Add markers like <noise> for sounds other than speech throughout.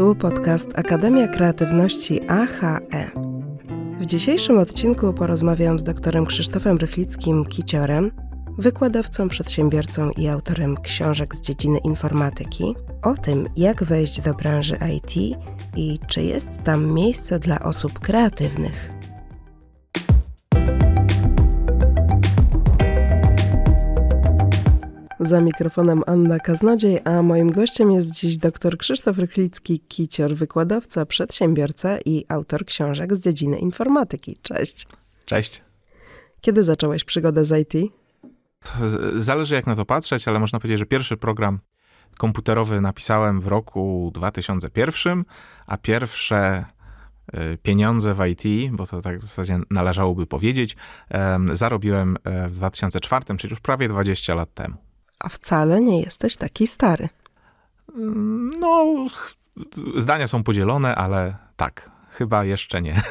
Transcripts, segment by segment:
Tu podcast Akademia Kreatywności AHE. W dzisiejszym odcinku porozmawiam z doktorem Krzysztofem Rychlickim Kiciorem, wykładowcą, przedsiębiorcą i autorem książek z dziedziny informatyki, o tym, jak wejść do branży IT i czy jest tam miejsce dla osób kreatywnych. Za mikrofonem Anna Kaznodziej, a moim gościem jest dziś dr Krzysztof Rychlicki-Kicior, wykładowca, przedsiębiorca i autor książek z dziedziny informatyki. Cześć. Cześć. Kiedy zacząłeś przygodę z IT? Zależy jak na to patrzeć, ale można powiedzieć, że pierwszy program komputerowy napisałem w roku 2001, a pierwsze y, pieniądze w IT, bo to tak w zasadzie należałoby powiedzieć, zarobiłem e, w 2004, czyli już prawie 20 lat temu. A wcale nie jesteś taki stary. No, zdania są podzielone, ale tak, chyba jeszcze nie.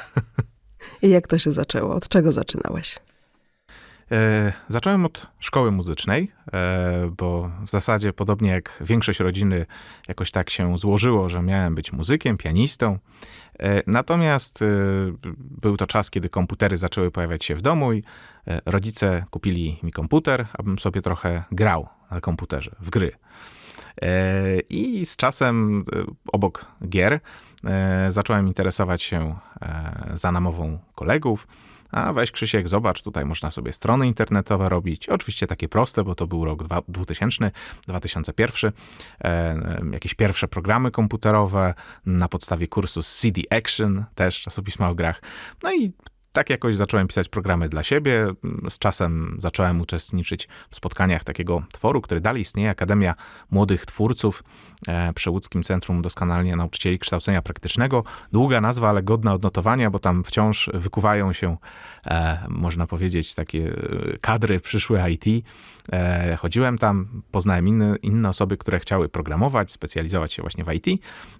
I jak to się zaczęło? Od czego zaczynałeś? E, zacząłem od szkoły muzycznej, e, bo w zasadzie podobnie jak większość rodziny jakoś tak się złożyło, że miałem być muzykiem, pianistą. E, natomiast był to czas, kiedy komputery zaczęły pojawiać się w domu i rodzice kupili mi komputer, abym sobie trochę grał na komputerze, w gry. I z czasem obok gier zacząłem interesować się za namową kolegów. A weź Krzysiek, zobacz, tutaj można sobie strony internetowe robić. Oczywiście takie proste, bo to był rok 2000, 2001. E, jakieś pierwsze programy komputerowe na podstawie kursu CD Action, też czasopisma o grach. No i tak jakoś zacząłem pisać programy dla siebie. Z czasem zacząłem uczestniczyć w spotkaniach takiego tworu, który dalej istnieje, Akademia Młodych Twórców e, przy Łódzkim Centrum Doskonalenia Nauczycieli Kształcenia Praktycznego. Długa nazwa, ale godna odnotowania, bo tam wciąż wykuwają się, e, można powiedzieć, takie e, kadry przyszłych IT. Chodziłem tam, poznałem inne, inne osoby, które chciały programować, specjalizować się właśnie w IT.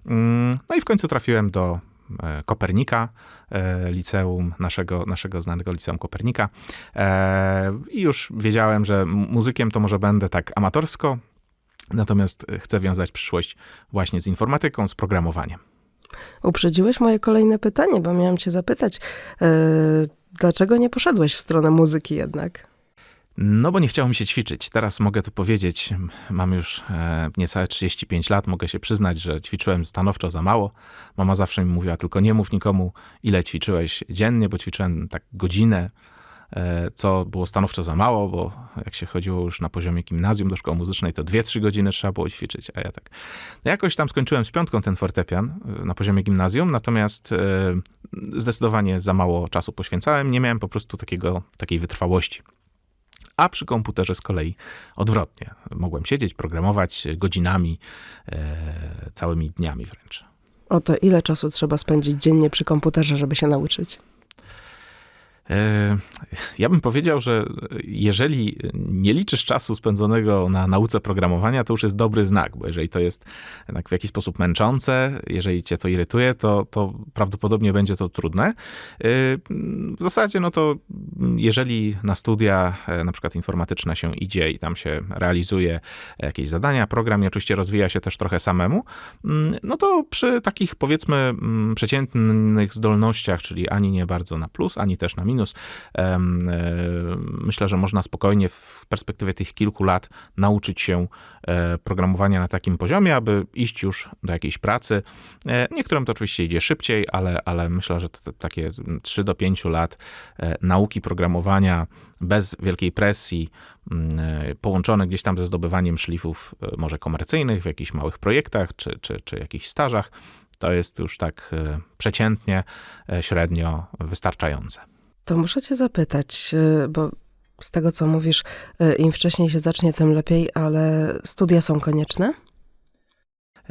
Mm, no i w końcu trafiłem do Kopernika, e, liceum, naszego, naszego znanego liceum Kopernika. E, I już wiedziałem, że muzykiem to może będę tak amatorsko, natomiast chcę wiązać przyszłość właśnie z informatyką, z programowaniem. Uprzedziłeś moje kolejne pytanie, bo miałam cię zapytać, yy, dlaczego nie poszedłeś w stronę muzyki jednak? No bo nie chciało mi się ćwiczyć. Teraz mogę tu powiedzieć, mam już e, niecałe 35 lat, mogę się przyznać, że ćwiczyłem stanowczo za mało. Mama zawsze mi mówiła, tylko nie mów nikomu, ile ćwiczyłeś dziennie, bo ćwiczyłem tak godzinę, e, co było stanowczo za mało, bo jak się chodziło już na poziomie gimnazjum do szkoły muzycznej, to 2-3 godziny trzeba było ćwiczyć, a ja tak. No jakoś tam skończyłem z piątką ten fortepian e, na poziomie gimnazjum, natomiast zdecydowanie za mało czasu poświęcałem, nie miałem po prostu takiego, takiej wytrwałości a przy komputerze z kolei odwrotnie. Mogłem siedzieć, programować godzinami, e, całymi dniami wręcz. O to ile czasu trzeba spędzić dziennie przy komputerze, żeby się nauczyć? E, ja bym powiedział, że jeżeli nie liczysz czasu spędzonego na nauce programowania, to już jest dobry znak, bo jeżeli to jest jednak w jakiś sposób męczące, jeżeli cię to irytuje, to, to prawdopodobnie będzie to trudne. E, w zasadzie, no to jeżeli na studia e, na przykład informatyczne się idzie i tam się realizuje jakieś zadania, program i oczywiście rozwija się też trochę samemu, mm, no to przy takich powiedzmy mm, przeciętnych zdolnościach, czyli ani nie bardzo na plus, ani też na minus, minus. E, myślę, że można spokojnie w perspektywie tych kilku lat nauczyć się e, programowania na takim poziomie, aby iść już do jakiejś pracy. E, niektórym to oczywiście idzie szybciej, ale, ale myślę, że to takie 3 do 5 lat nauki programowania bez wielkiej presji, połączone gdzieś tam ze zdobywaniem szlifów może komercyjnych w jakichś małych projektach czy, czy, czy jakichś stażach, to jest już tak przeciętnie, średnio wystarczające. To muszę cię zapytać, y, bo z tego co mówisz, y, im wcześniej się zacznie, tym lepiej, ale studia są konieczne?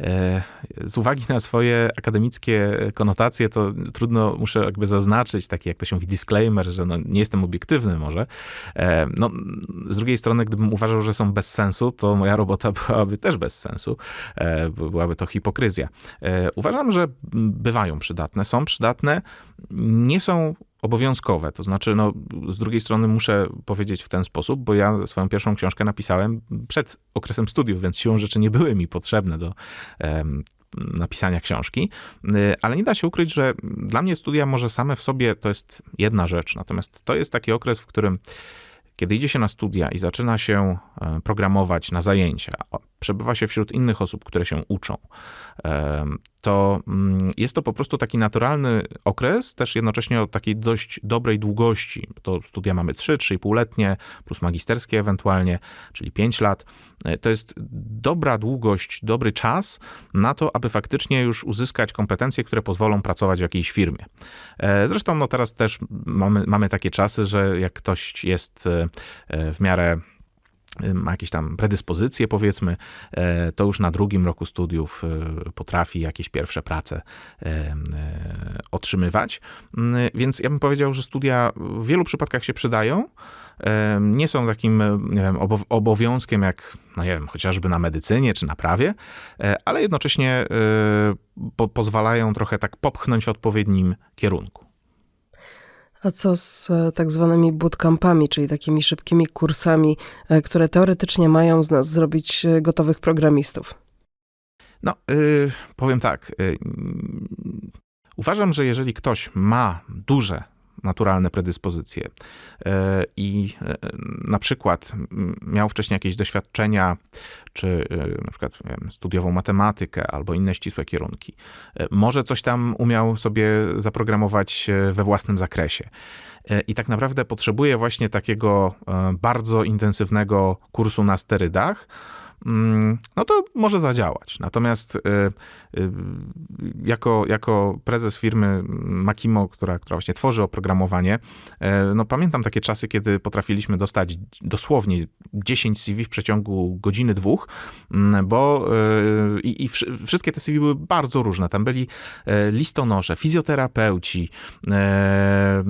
E, z uwagi na swoje akademickie konotacje, to trudno, muszę jakby zaznaczyć, taki jak to się mówi, disclaimer, że no, nie jestem obiektywny może. E, no, z drugiej strony, gdybym uważał, że są bez sensu, to moja robota <laughs> byłaby też bez sensu. E, byłaby to hipokryzja. Uważam, że bywają przydatne, są przydatne, nie są obowiązkowe. To znaczy, no, z drugiej strony muszę powiedzieć w ten sposób, bo ja swoją pierwszą książkę napisałem przed okresem studiów, więc siłą rzeczy nie były mi potrzebne do em, napisania książki, Y, ale nie da się ukryć, że dla mnie studia może same w sobie to jest jedna rzecz, natomiast to jest taki okres, w którym kiedy idzie się na studia i zaczyna się e, programować na zajęcia, przebywa się wśród innych osób, które się uczą, to mm, jest to po prostu taki naturalny okres, też jednocześnie o takiej dość dobrej długości. To studia mamy 3, 3,5 letnie, plus magisterskie ewentualnie, czyli 5 lat. E, To jest dobra długość, dobry czas na to, aby faktycznie już uzyskać kompetencje, które pozwolą pracować w jakiejś firmie. E, Zresztą no teraz też mamy, mamy takie czasy, że jak ktoś jest e, w miarę ma jakieś tam predyspozycje, powiedzmy, e, to już na drugim roku studiów e, potrafi jakieś pierwsze prace e, otrzymywać. Mm, Więc ja bym powiedział, że studia w wielu przypadkach się przydają. Nie są takim wiem, obo- obowiązkiem jak, no nie wiem, chociażby na medycynie czy na prawie, ale jednocześnie po- pozwalają trochę tak popchnąć w odpowiednim kierunku. A co z e, tak zwanymi bootcampami, czyli takimi szybkimi kursami, e, które teoretycznie mają z nas zrobić e, gotowych programistów? No, y, powiem tak. y, mm, uważam, że jeżeli ktoś ma duże naturalne predyspozycje y, i y, na przykład miał wcześniej jakieś doświadczenia, czy y, na przykład wiem, studiował matematykę albo inne ścisłe kierunki, może coś tam umiał sobie zaprogramować we własnym zakresie. I tak naprawdę potrzebuje właśnie takiego bardzo intensywnego kursu na sterydach, no to może zadziałać. Natomiast y, y, jako, jako prezes firmy Makimo, która, która właśnie tworzy oprogramowanie, y, no pamiętam takie czasy, kiedy potrafiliśmy dostać dosłownie 10 CV w przeciągu godziny, dwóch, mm, bo y, i, i wszy- wszystkie te CV były bardzo różne. Tam byli e, listonosze, fizjoterapeuci, e,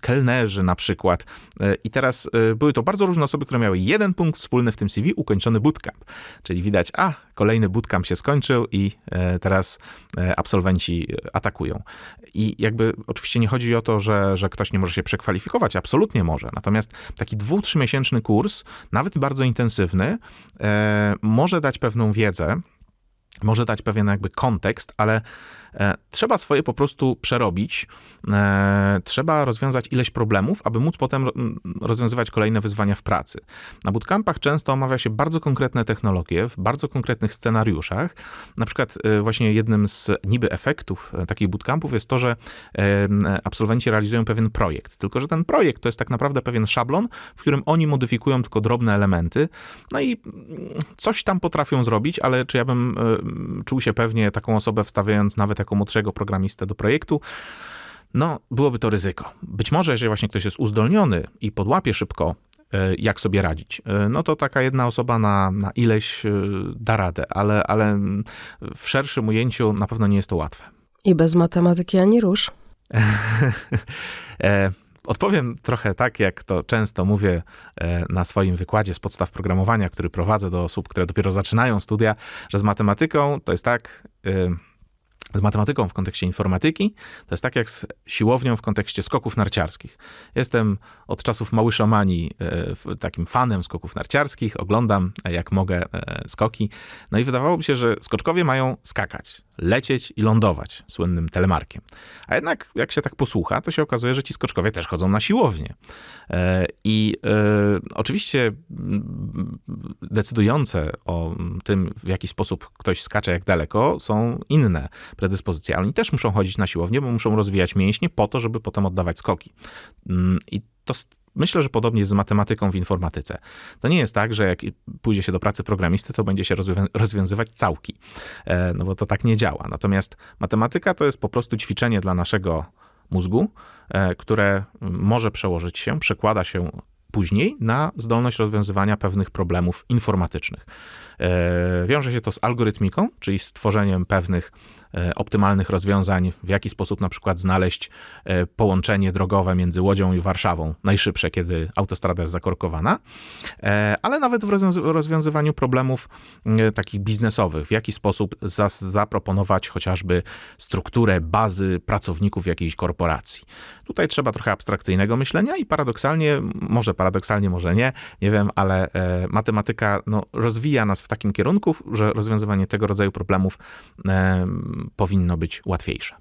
kelnerzy na przykład. E, I teraz e, były to bardzo różne osoby, które miały jeden punkt wspólny w tym CV, ukończony bootcamp. Czyli widać, a kolejny bootcamp się skończył i e, teraz e, absolwenci atakują. I jakby oczywiście nie chodzi o to, że, że ktoś nie może się przekwalifikować, absolutnie może. Natomiast taki dwu, trzymiesięczny kurs, nawet bardzo intensywny, e, może dać pewną wiedzę, może dać pewien jakby kontekst, ale e, trzeba swoje po prostu przerobić. E, trzeba rozwiązać ileś problemów, aby móc potem rozwiązywać kolejne wyzwania w pracy. Na bootcampach często omawia się bardzo konkretne technologie w bardzo konkretnych scenariuszach. Na przykład e, właśnie jednym z niby efektów e, takich bootcampów jest to, że e, absolwenci realizują pewien projekt. Tylko, że ten projekt to jest tak naprawdę pewien szablon, w którym oni modyfikują tylko drobne elementy. No i mm, coś tam potrafią zrobić, ale czy ja bym e, czuł się pewnie taką osobę wstawiając nawet jako młodszego programistę do projektu? No, byłoby to ryzyko. Być może, jeżeli właśnie ktoś jest uzdolniony i podłapie szybko, e, jak sobie radzić, e, no to taka jedna osoba na, na ileś e, da radę, ale, ale w szerszym ujęciu na pewno nie jest to łatwe. I bez matematyki ani rusz. <laughs> Odpowiem trochę tak, jak to często mówię na swoim wykładzie z podstaw programowania, który prowadzę do osób, które dopiero zaczynają studia, że z matematyką to jest tak. E, Z matematyką w kontekście informatyki, to jest tak jak z siłownią w kontekście skoków narciarskich. Jestem od czasów Małyszomani e, f- takim fanem skoków narciarskich, oglądam e, jak mogę e, skoki. No i wydawałoby się, że skoczkowie mają skakać, lecieć i lądować słynnym telemarkiem. A jednak, jak się tak posłucha, to się okazuje, że ci skoczkowie też chodzą na siłownię. E, I e, oczywiście decydujące o tym, w jaki sposób ktoś skacze, jak daleko, są inne predyspozycje. Oni też muszą chodzić na siłownię, bo muszą rozwijać mięśnie po to, żeby potem oddawać skoki. Mm, I to myślę, że podobnie jest z matematyką w informatyce. To nie jest tak, że jak pójdzie się do pracy programisty, to będzie się rozwią- rozwiązywać całki, E, no bo to tak nie działa. Natomiast matematyka to jest po prostu ćwiczenie dla naszego mózgu, e, które może przełożyć się, przekłada się później na zdolność rozwiązywania pewnych problemów informatycznych. E, Wiąże się to z algorytmiką, czyli z tworzeniem pewnych optymalnych rozwiązań, w jaki sposób na przykład znaleźć e, połączenie drogowe między Łodzią i Warszawą, najszybsze, kiedy autostrada jest zakorkowana, e, ale nawet w rozwiązy- rozwiązywaniu problemów e, takich biznesowych, w jaki sposób zaproponować chociażby strukturę bazy pracowników jakiejś korporacji. Tutaj trzeba trochę abstrakcyjnego myślenia i paradoksalnie, może paradoksalnie, może nie, nie wiem, ale e, matematyka no, rozwija nas w takim kierunku, że rozwiązywanie tego rodzaju problemów e, powinno być łatwiejsze.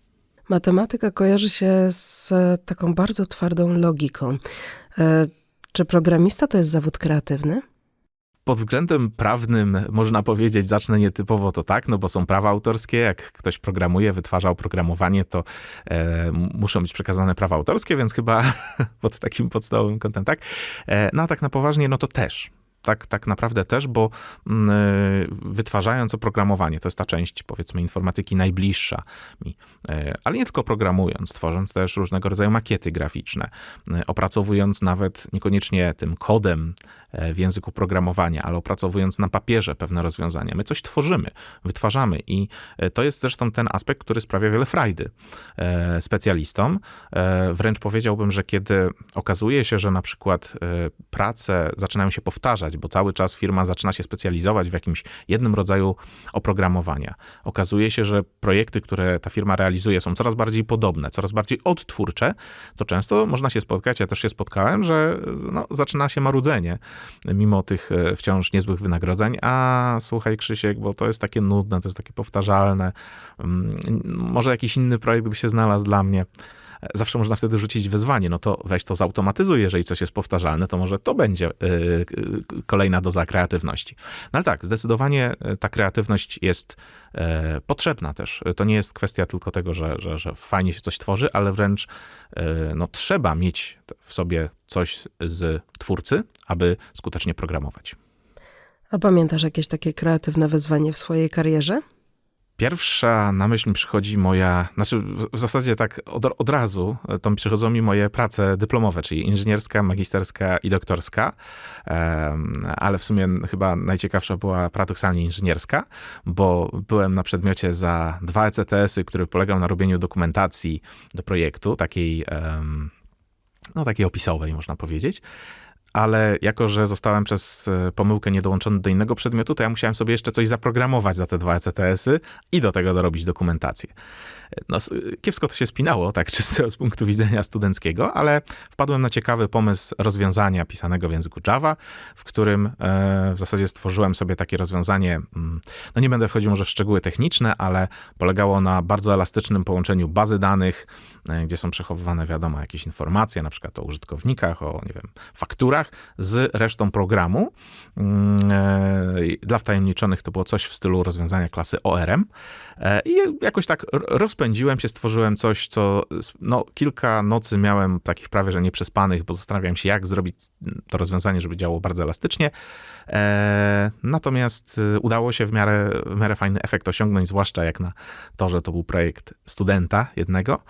Matematyka kojarzy się z e, taką bardzo twardą logiką. E, Czy programista to jest zawód kreatywny? Pod względem prawnym można powiedzieć, zacznę nietypowo to tak, no bo są prawa autorskie, jak ktoś programuje, wytwarza oprogramowanie, to e, muszą być przekazane prawa autorskie, więc chyba <laughs> pod takim podstawowym kątem tak. E, no a tak na poważnie, no to też. Tak, tak naprawdę też, bo mm, e, wytwarzając oprogramowanie, to jest ta część, powiedzmy, informatyki najbliższa mi, e, ale nie tylko programując, tworząc też różnego rodzaju makiety graficzne, e, opracowując nawet niekoniecznie tym kodem w języku programowania, ale opracowując na papierze pewne rozwiązania. My coś tworzymy, wytwarzamy i e, to jest zresztą ten aspekt, który sprawia wiele frajdy e, specjalistom. E, Wręcz powiedziałbym, że kiedy okazuje się, że na przykład e, prace zaczynają się powtarzać, bo cały czas firma zaczyna się specjalizować w jakimś jednym rodzaju oprogramowania. Okazuje się, że projekty, które ta firma realizuje, są coraz bardziej podobne, coraz bardziej odtwórcze, to często można się spotkać, ja też się spotkałem, że no, zaczyna się marudzenie, mimo tych e, wciąż niezłych wynagrodzeń. A słuchaj, Krzysiek, bo to jest takie nudne, to jest takie powtarzalne. Mm, Może jakiś inny projekt by się znalazł dla mnie. Zawsze można wtedy rzucić wyzwanie, no to weź to zautomatyzuj, jeżeli coś jest powtarzalne, to może to będzie y, y, kolejna doza kreatywności. No ale tak, zdecydowanie y, ta kreatywność jest potrzebna też. To nie jest kwestia tylko tego, że, że, że fajnie się coś tworzy, ale wręcz no, trzeba mieć w sobie coś z twórcy, aby skutecznie programować. A pamiętasz jakieś takie kreatywne wyzwanie w swojej karierze? Pierwsza na myśl przychodzi moja, znaczy w- zasadzie tak od, od razu, to mi przychodzą mi moje prace dyplomowe, czyli inżynierska, magisterska i doktorska, ale w sumie chyba najciekawsza była paradoksalnie inżynierska, bo byłem na przedmiocie za dwa ECTS-y, który polegał na robieniu dokumentacji do projektu, takiej, no takiej opisowej można powiedzieć ale jako, że zostałem przez e, pomyłkę niedołączony do innego przedmiotu, to ja musiałem sobie jeszcze coś zaprogramować za te dwa ECTS-y i do tego dorobić dokumentację. No, s- kiepsko to się spinało, tak czysto <laughs> z punktu widzenia studenckiego, ale wpadłem na ciekawy pomysł rozwiązania pisanego w języku Java, w którym e, w zasadzie stworzyłem sobie takie rozwiązanie, mm, no nie będę wchodził może w szczegóły techniczne, ale polegało na bardzo elastycznym połączeniu bazy danych, e, gdzie są przechowywane, wiadomo, jakieś informacje, na przykład o użytkownikach, o, nie wiem, fakturach, z resztą programu. Mm, e, Dla wtajemniczonych to było coś w stylu rozwiązania klasy ORM. E, I jakoś tak rozpędziłem się, stworzyłem coś, co no, kilka nocy miałem takich prawie, że nieprzespanych, bo zastanawiałem się, jak zrobić to rozwiązanie, żeby działało bardzo elastycznie. E, natomiast udało się w miarę, w miarę fajny efekt osiągnąć, zwłaszcza jak na to, że to był projekt studenta jednego.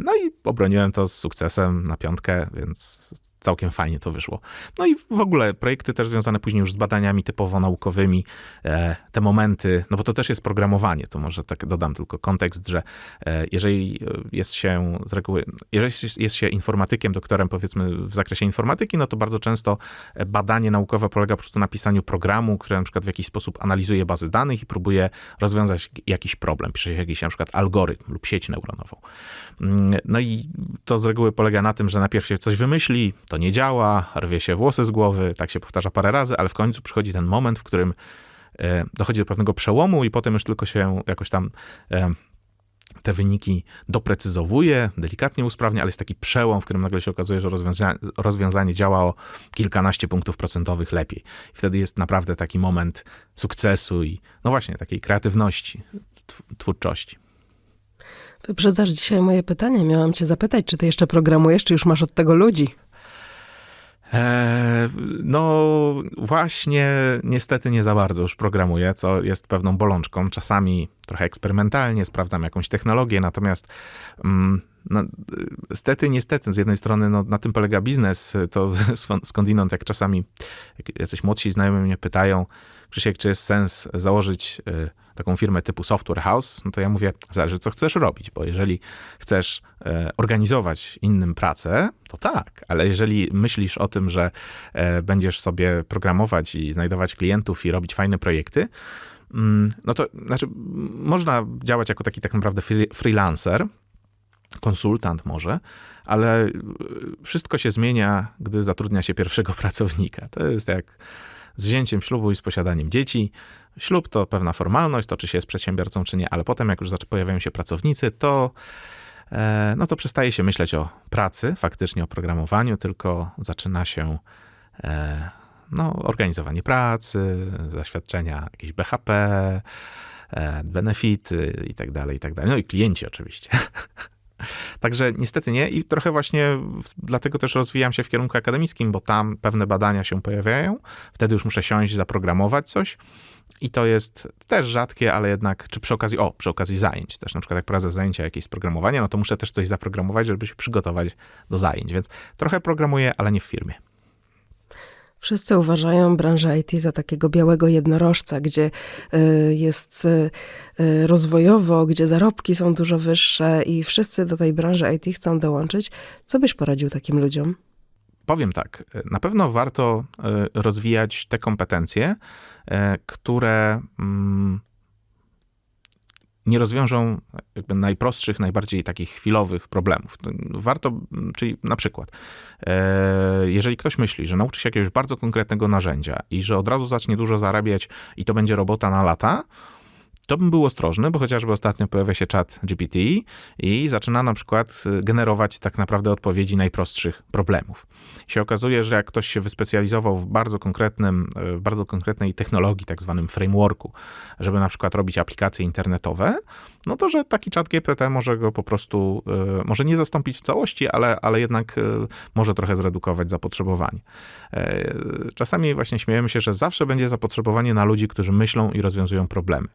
No i obroniłem to z sukcesem na piątkę, więc całkiem fajnie to wyszło. No i w ogóle projekty też związane później już z badaniami typowo naukowymi, e, te momenty, no bo to też jest programowanie, to może tak dodam tylko kontekst, że e, jeżeli jest się z reguły, jeżeli jest się informatykiem, doktorem powiedzmy w zakresie informatyki, no to bardzo często badanie naukowe polega po prostu na pisaniu programu, który na przykład w jakiś sposób analizuje bazy danych i próbuje rozwiązać jakiś problem, pisze się jakiś na przykład algorytm lub sieć neuronową. Mm, No i to z reguły polega na tym, że najpierw się coś wymyśli, to nie działa, rwie się włosy z głowy, tak się powtarza parę razy, ale w końcu przychodzi ten moment, w którym e, dochodzi do pewnego przełomu i potem już tylko się jakoś tam e, te wyniki doprecyzowuje, delikatnie usprawnia, ale jest taki przełom, w którym nagle się okazuje, że rozwiązanie, rozwiązanie działa o kilkanaście punktów procentowych lepiej. I wtedy jest naprawdę taki moment sukcesu i no właśnie takiej kreatywności, tw- twórczości. Wyprzedzasz dzisiaj moje pytanie. Miałam cię zapytać, czy ty jeszcze programujesz, czy już masz od tego ludzi? Eee, no właśnie, niestety nie za bardzo już programuję, co jest pewną bolączką. Czasami trochę eksperymentalnie sprawdzam jakąś technologię, natomiast mm, no, stety, niestety, z jednej strony no, na tym polega biznes, to <laughs> skądinąd jak czasami jacyś młodsi znajomi mnie pytają, Krzysiek, czy jest sens założyć y, taką firmę typu Software House, no to ja mówię, zależy co chcesz robić, bo jeżeli chcesz e, organizować innym pracę, to tak, ale jeżeli myślisz o tym, że e, będziesz sobie programować i znajdować klientów i robić fajne projekty, mm, no to znaczy, można działać jako taki tak naprawdę freelancer, konsultant może, ale wszystko się zmienia, gdy zatrudnia się pierwszego <laughs> pracownika. To jest jak z wzięciem ślubu i z posiadaniem dzieci. Ślub to pewna formalność, to czy się jest przedsiębiorcą, czy nie, ale potem jak już pojawiają się pracownicy, to e, no to przestaje się myśleć o pracy, faktycznie o programowaniu, tylko zaczyna się e, no, organizowanie pracy, zaświadczenia, jakieś BHP, e, benefity i tak dalej, i tak. No i klienci oczywiście. <laughs> Także niestety nie i trochę właśnie dlatego też rozwijam się w kierunku akademickim, bo tam pewne badania się pojawiają. Wtedy już muszę siąść, zaprogramować coś. I to jest też rzadkie, ale jednak, czy przy okazji, o, przy okazji zajęć też, na przykład jak prowadzę zajęcia jakieś z programowania, no to muszę też coś zaprogramować, żeby się przygotować do zajęć, więc trochę programuję, ale nie w firmie. Wszyscy uważają branżę IT za takiego białego jednorożca, gdzie y, jest y, y, rozwojowo, gdzie zarobki są dużo wyższe i wszyscy do tej branży IT chcą dołączyć. Co byś poradził takim ludziom? Powiem tak, na pewno warto rozwijać te kompetencje, które mm, nie rozwiążą jakby najprostszych, najbardziej takich chwilowych problemów. Warto, czyli na przykład, e, jeżeli ktoś myśli, że nauczy się jakiegoś bardzo konkretnego narzędzia i że od razu zacznie dużo zarabiać i to będzie robota na lata, to bym był ostrożny, bo chociażby ostatnio pojawia się czat GPT i zaczyna na przykład y, generować tak naprawdę odpowiedzi najprostszych problemów. I się okazuje, że jak ktoś się wyspecjalizował w bardzo konkretnym, y, w bardzo konkretnej technologii, tak zwanym frameworku, żeby na przykład robić aplikacje internetowe, no to że taki czat GPT może go po prostu, y, może nie zastąpić w całości, ale, ale jednak może trochę zredukować zapotrzebowanie. E, czasami właśnie śmiejemy się, że zawsze będzie zapotrzebowanie na ludzi, którzy myślą i rozwiązują problemy.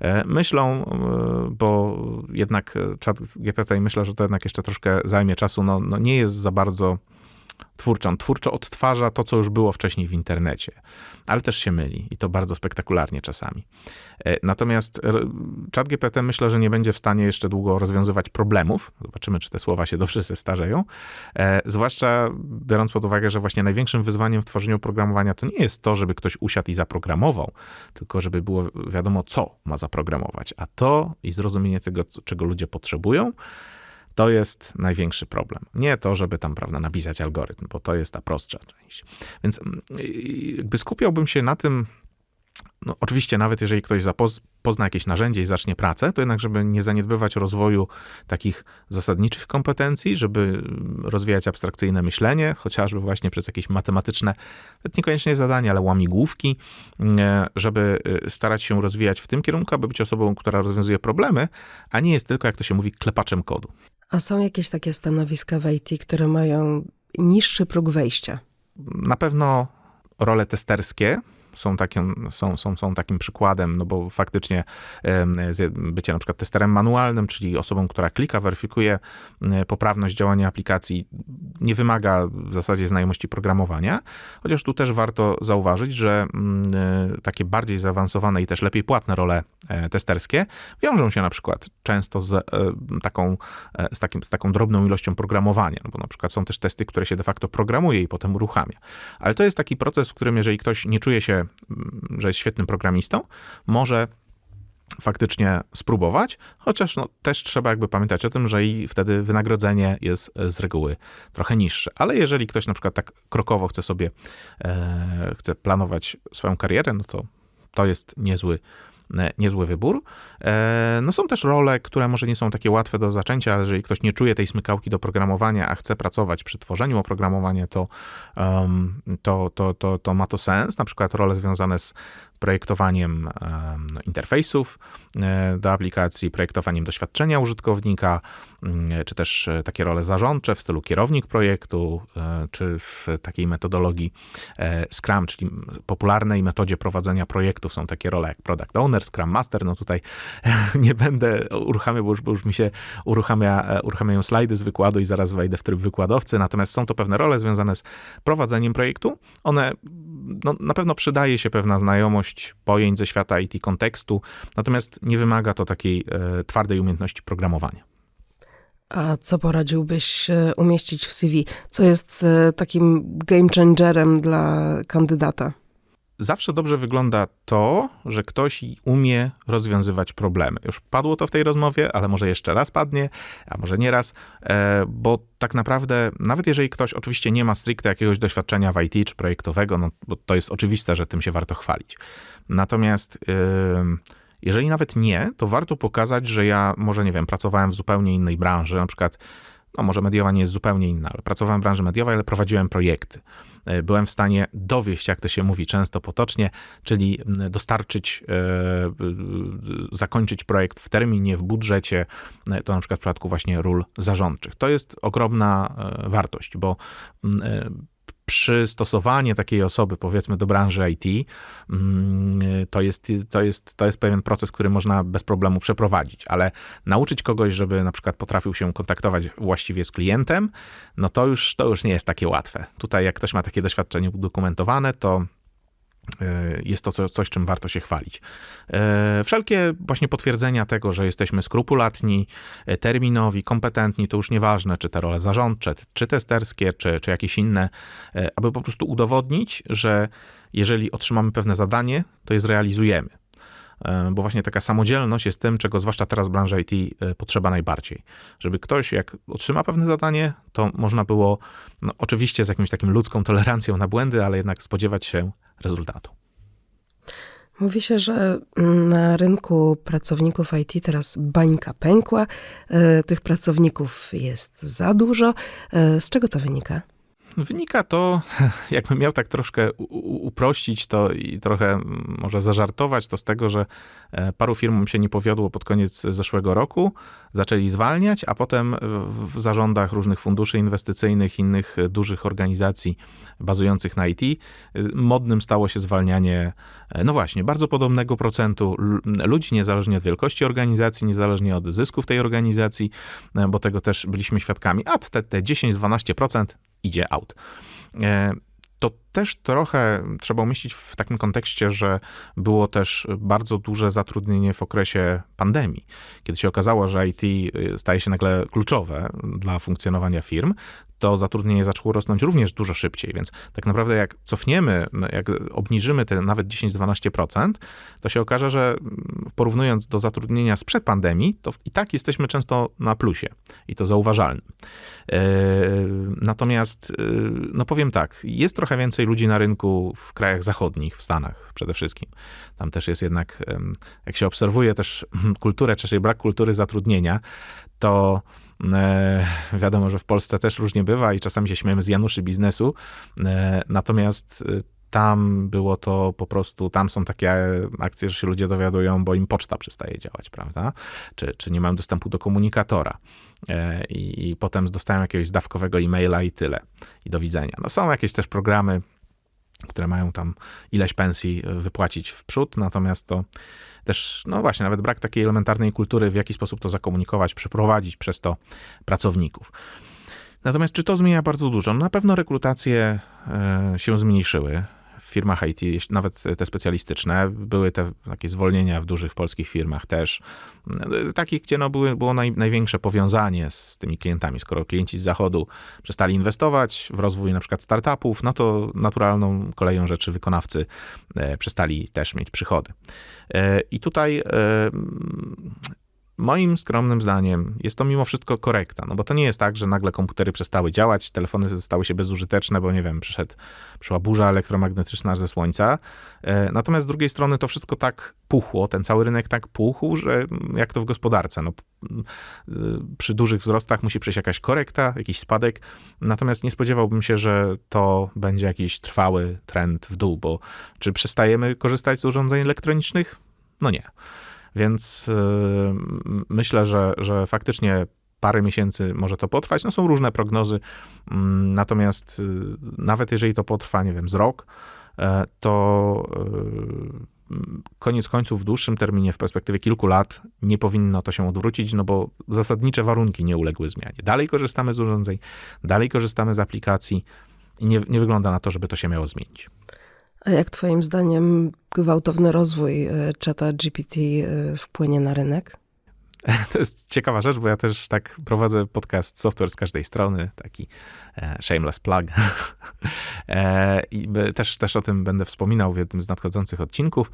E, myślą, e, bo jednak czat GPT myślę, że to jednak jeszcze troszkę zajmie czasu, no, no nie jest za bardzo twórczą. Twórczo odtwarza to, co już było wcześniej w internecie, ale też się myli i to bardzo spektakularnie czasami. E, natomiast ChatGPT myślę, że nie będzie w stanie jeszcze długo rozwiązywać problemów. Zobaczymy, czy te słowa się dobrze zestarzeją. E, zwłaszcza biorąc pod uwagę, że właśnie największym wyzwaniem w tworzeniu programowania to nie jest to, żeby ktoś usiadł i zaprogramował, tylko żeby było wiadomo, co ma zaprogramować. A to i zrozumienie tego, czego ludzie potrzebują, to jest największy problem. Nie to, żeby tam, prawda, napisać algorytm, bo to jest ta prostsza część. Więc mm, jakby skupiałbym się na tym, no, oczywiście, nawet jeżeli ktoś zapoz, pozna jakieś narzędzie i zacznie pracę, to jednak, żeby nie zaniedbywać rozwoju takich zasadniczych kompetencji, żeby rozwijać abstrakcyjne myślenie, chociażby właśnie przez jakieś matematyczne, niekoniecznie zadania, ale łamigłówki, e, żeby e, starać się rozwijać w tym kierunku, aby być osobą, która rozwiązuje problemy, a nie jest tylko, jak to się mówi, klepaczem kodu. A są jakieś takie stanowiska w IT, które mają niższy próg wejścia? Na pewno role testerskie, są takim, są, są, są takim przykładem, no bo faktycznie bycie na przykład testerem manualnym, czyli osobą, która klika, weryfikuje poprawność działania aplikacji, nie wymaga w zasadzie znajomości programowania, chociaż tu też warto zauważyć, że e, takie bardziej zaawansowane i też lepiej płatne role e, testerskie wiążą się na przykład często z e, taką, z takim, z taką drobną ilością programowania, no bo na przykład są też testy, które się de facto programuje i potem uruchamia. Ale to jest taki proces, w którym jeżeli ktoś nie czuje się że jest świetnym programistą, może faktycznie spróbować, chociaż no, też trzeba jakby pamiętać o tym, że i wtedy wynagrodzenie jest z reguły trochę niższe. Ale jeżeli ktoś na przykład tak krokowo chce sobie, e, chce planować swoją karierę, no to to jest niezły E, niezły wybór. E, no są też role, które może nie są takie łatwe do zaczęcia, ale jeżeli ktoś nie czuje tej smykałki do programowania, a chce pracować przy tworzeniu oprogramowania, to, to, to, to, to ma to sens. Na przykład role związane z projektowaniem interfejsów e, do aplikacji, projektowaniem doświadczenia użytkownika, mm, czy też e, takie role zarządcze w stylu kierownik projektu, e, czy w takiej metodologii Scrum, czyli popularnej metodzie prowadzenia projektów są takie role jak Product Owner, Scrum Master. No tutaj <laughs> nie będę uruchamiał, bo już, bo już mi się uruchamia, uruchamiają slajdy z wykładu i zaraz wejdę w tryb wykładowcy, natomiast są to pewne role związane z prowadzeniem projektu. One, no, na pewno przydaje się pewna znajomość pojęć ze świata IT, kontekstu, natomiast nie wymaga to takiej e, twardej umiejętności programowania. A co poradziłbyś e, umieścić w CV? Co jest e, takim game changerem dla kandydata? Zawsze dobrze wygląda to, że ktoś umie rozwiązywać problemy. Już padło to w tej rozmowie, ale może jeszcze raz padnie, a może nie raz, e, bo tak naprawdę, nawet jeżeli ktoś oczywiście nie ma stricte jakiegoś doświadczenia w IT czy projektowego, no bo to jest oczywiste, że tym się warto chwalić. Natomiast jeżeli nawet nie, to warto pokazać, że ja może, nie wiem, pracowałem w zupełnie innej branży, na przykład no może mediowa nie jest zupełnie inna, ale pracowałem w branży mediowej, ale prowadziłem projekty. E, byłem w stanie dowieść, jak to się mówi często potocznie, czyli dostarczyć, e, zakończyć projekt w terminie, w budżecie, e, to na przykład w przypadku właśnie ról zarządczych. To jest ogromna wartość, bo przystosowanie takiej osoby, powiedzmy, do branży IT, mm, to jest, to, jest, to jest pewien proces, który można bez problemu przeprowadzić, ale nauczyć kogoś, żeby na przykład potrafił się kontaktować właściwie z klientem, no to już, to już nie jest takie łatwe. Tutaj, jak ktoś ma takie doświadczenie udokumentowane, to jest to coś, czym warto się chwalić. E, wszelkie właśnie potwierdzenia tego, że jesteśmy skrupulatni, e, terminowi, kompetentni, to już nieważne, czy te role zarządcze, czy testerskie, czy, czy jakieś inne, aby po prostu udowodnić, że jeżeli otrzymamy pewne zadanie, to je zrealizujemy. E, bo właśnie taka samodzielność jest tym, czego zwłaszcza teraz w branży IT e, potrzeba najbardziej. Żeby ktoś, jak otrzyma pewne zadanie, to można było, no, oczywiście z jakimś takim ludzką tolerancją na błędy, ale jednak spodziewać się rezultatu. Mówi się, że na rynku pracowników IT teraz bańka pękła, e, tych pracowników jest za dużo. Z czego to wynika? Wynika to, <laughs> jakbym miał tak troszkę uprościć to i trochę może zażartować, to z tego, że e, paru firmom się nie powiodło pod koniec zeszłego roku, zaczęli zwalniać, a potem w zarządach różnych funduszy inwestycyjnych, innych dużych organizacji bazujących na IT, y, modnym stało się zwalnianie, e, no właśnie, bardzo podobnego procentu ludzi, niezależnie od wielkości organizacji, niezależnie od zysków tej organizacji, e, bo tego też byliśmy świadkami, a te, te 10-12% idzie out. E, to też trochę trzeba umieścić w takim kontekście, że było też bardzo duże zatrudnienie w okresie pandemii, kiedy się okazało, że IT staje się nagle kluczowe dla funkcjonowania firm, to zatrudnienie zaczęło rosnąć również dużo szybciej, więc tak naprawdę jak cofniemy, jak obniżymy te nawet 10-12%, to się okaże, że porównując do zatrudnienia sprzed pandemii, to i tak jesteśmy często na plusie i to zauważalnym. E, natomiast, e, no powiem tak, jest trochę więcej ludzi na rynku w krajach zachodnich, w Stanach przede wszystkim. Tam też jest jednak, jak się obserwuje też kulturę, czyli brak kultury zatrudnienia, to wiadomo, że w Polsce też różnie bywa i czasami się śmiejemy z Januszy biznesu, e, natomiast e, tam było to po prostu, tam są takie akcje, że się ludzie dowiadują, bo im poczta przestaje działać, prawda? Czy, czy nie mają dostępu do komunikatora. I, I potem dostają jakiegoś zdawkowego e-maila i tyle. I do widzenia. No są jakieś też programy, które mają tam ileś pensji wypłacić w przód, natomiast to też, no właśnie, nawet brak takiej elementarnej kultury, w jaki sposób to zakomunikować, przeprowadzić przez to pracowników. Natomiast czy to zmienia bardzo dużo? Na pewno rekrutacje e, się zmniejszyły w firmach IT, nawet te specjalistyczne, były te takie zwolnienia w dużych polskich firmach też, takich, gdzie no były, było naj, największe powiązanie z tymi klientami. Skoro klienci z zachodu przestali inwestować w rozwój na przykład startupów, no to naturalną koleją rzeczy wykonawcy e, przestali też mieć przychody. E, I tutaj e, Moim skromnym zdaniem jest to mimo wszystko korekta, no bo to nie jest tak, że nagle komputery przestały działać, telefony stały się bezużyteczne, bo nie wiem, przyszedł, przyszła burza elektromagnetyczna ze słońca. E, natomiast z drugiej strony to wszystko tak puchło, ten cały rynek tak puchł, że jak to w gospodarce, no, przy dużych wzrostach musi przejść jakaś korekta, jakiś spadek, natomiast nie spodziewałbym się, że to będzie jakiś trwały trend w dół, bo czy przestajemy korzystać z urządzeń elektronicznych? No nie. Więc y, myślę, że, że faktycznie parę miesięcy może to potrwać. No są różne prognozy, mm, natomiast y, nawet jeżeli to potrwa, nie wiem, z rok, e, to y, koniec końców w dłuższym terminie, w perspektywie kilku lat, nie powinno to się odwrócić, no bo zasadnicze warunki nie uległy zmianie. Dalej korzystamy z urządzeń, dalej korzystamy z aplikacji i nie, nie wygląda na to, żeby to się miało zmienić. Jak twoim zdaniem gwałtowny rozwój e, czata GPT e, wpłynie na rynek? <laughs> To jest ciekawa rzecz, bo ja też tak prowadzę podcast Software z każdej strony, taki e, shameless plug. <laughs> I też, też o tym będę wspominał w jednym z nadchodzących odcinków.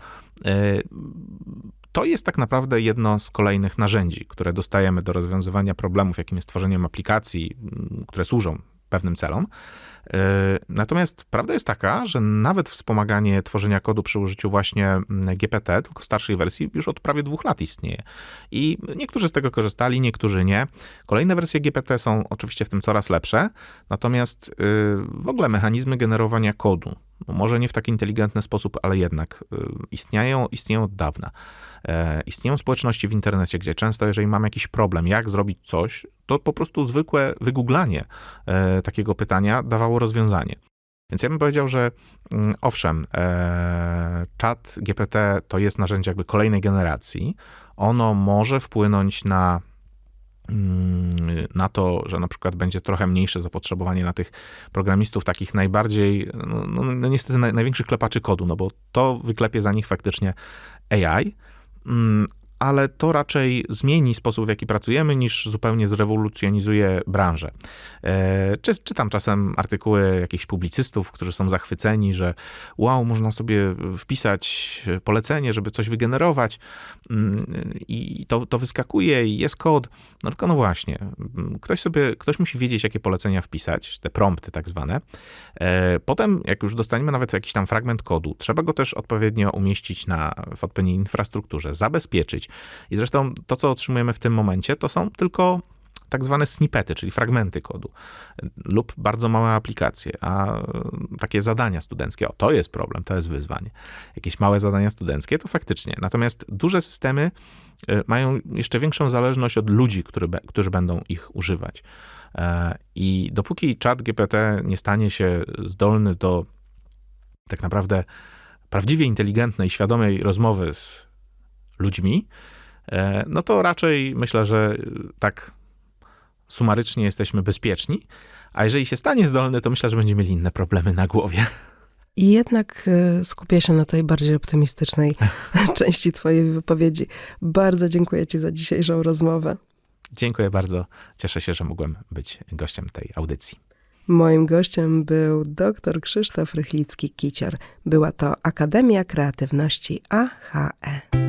To jest tak naprawdę jedno z kolejnych narzędzi, które dostajemy do rozwiązywania problemów, jakim jest tworzeniem aplikacji, które służą pewnym celom. E, Natomiast prawda jest taka, że nawet wspomaganie tworzenia kodu przy użyciu właśnie mm, GPT, tylko starszej wersji, już od prawie dwóch lat istnieje. I niektórzy z tego korzystali, niektórzy nie. Kolejne wersje GPT są oczywiście w tym coraz lepsze, natomiast y, w ogóle mechanizmy generowania kodu, no może nie w taki inteligentny sposób, ale jednak y, istnieją, istnieją od dawna. E, Istnieją społeczności w internecie, gdzie często, jeżeli mam jakiś problem, jak zrobić coś, to po prostu zwykłe wygooglanie e, takiego pytania dawało rozwiązanie. Więc ja bym powiedział, że mm, owszem, e, czat GPT to jest narzędzie jakby kolejnej generacji. Ono może wpłynąć na, mm, na to, że na przykład będzie trochę mniejsze zapotrzebowanie na tych programistów, takich najbardziej, no, no, no niestety naj, największych klepaczy kodu, no bo to wyklepie za nich faktycznie AI. Ale to raczej zmieni sposób, w jaki pracujemy, niż zupełnie zrewolucjonizuje branżę. E, Czy, czytam czasem artykuły jakichś publicystów, którzy są zachwyceni, że wow, można sobie wpisać polecenie, żeby coś wygenerować mm, i to, to wyskakuje i jest kod. No tylko no właśnie, mm, ktoś sobie, ktoś musi wiedzieć, jakie polecenia wpisać, te prompty tak zwane. E, Potem, jak już dostaniemy nawet jakiś tam fragment kodu, trzeba go też odpowiednio umieścić na, w odpowiedniej infrastrukturze, zabezpieczyć. I zresztą to, co otrzymujemy w tym momencie, to są tylko tak zwane snippety, czyli fragmenty kodu lub bardzo małe aplikacje, a e, takie zadania studenckie, o to jest problem, to jest wyzwanie. Jakieś małe zadania studenckie to faktycznie. Natomiast duże systemy e, mają jeszcze większą zależność od ludzi, który, którzy będą ich używać. E, I dopóki czat GPT nie stanie się zdolny do tak naprawdę prawdziwie inteligentnej, świadomej rozmowy z ludźmi, e, no to raczej myślę, że e, tak sumarycznie jesteśmy bezpieczni, a jeżeli się stanie zdolny, to myślę, że będziemy mieli inne problemy na głowie. I jednak e, skupię się na tej bardziej optymistycznej <laughs> części twojej wypowiedzi. Bardzo dziękuję ci za dzisiejszą rozmowę. Dziękuję bardzo. Cieszę się, że mogłem być gościem tej audycji. Moim gościem był dr Krzysztof Rychlicki-Kicior. Była to Akademia Kreatywności AHE.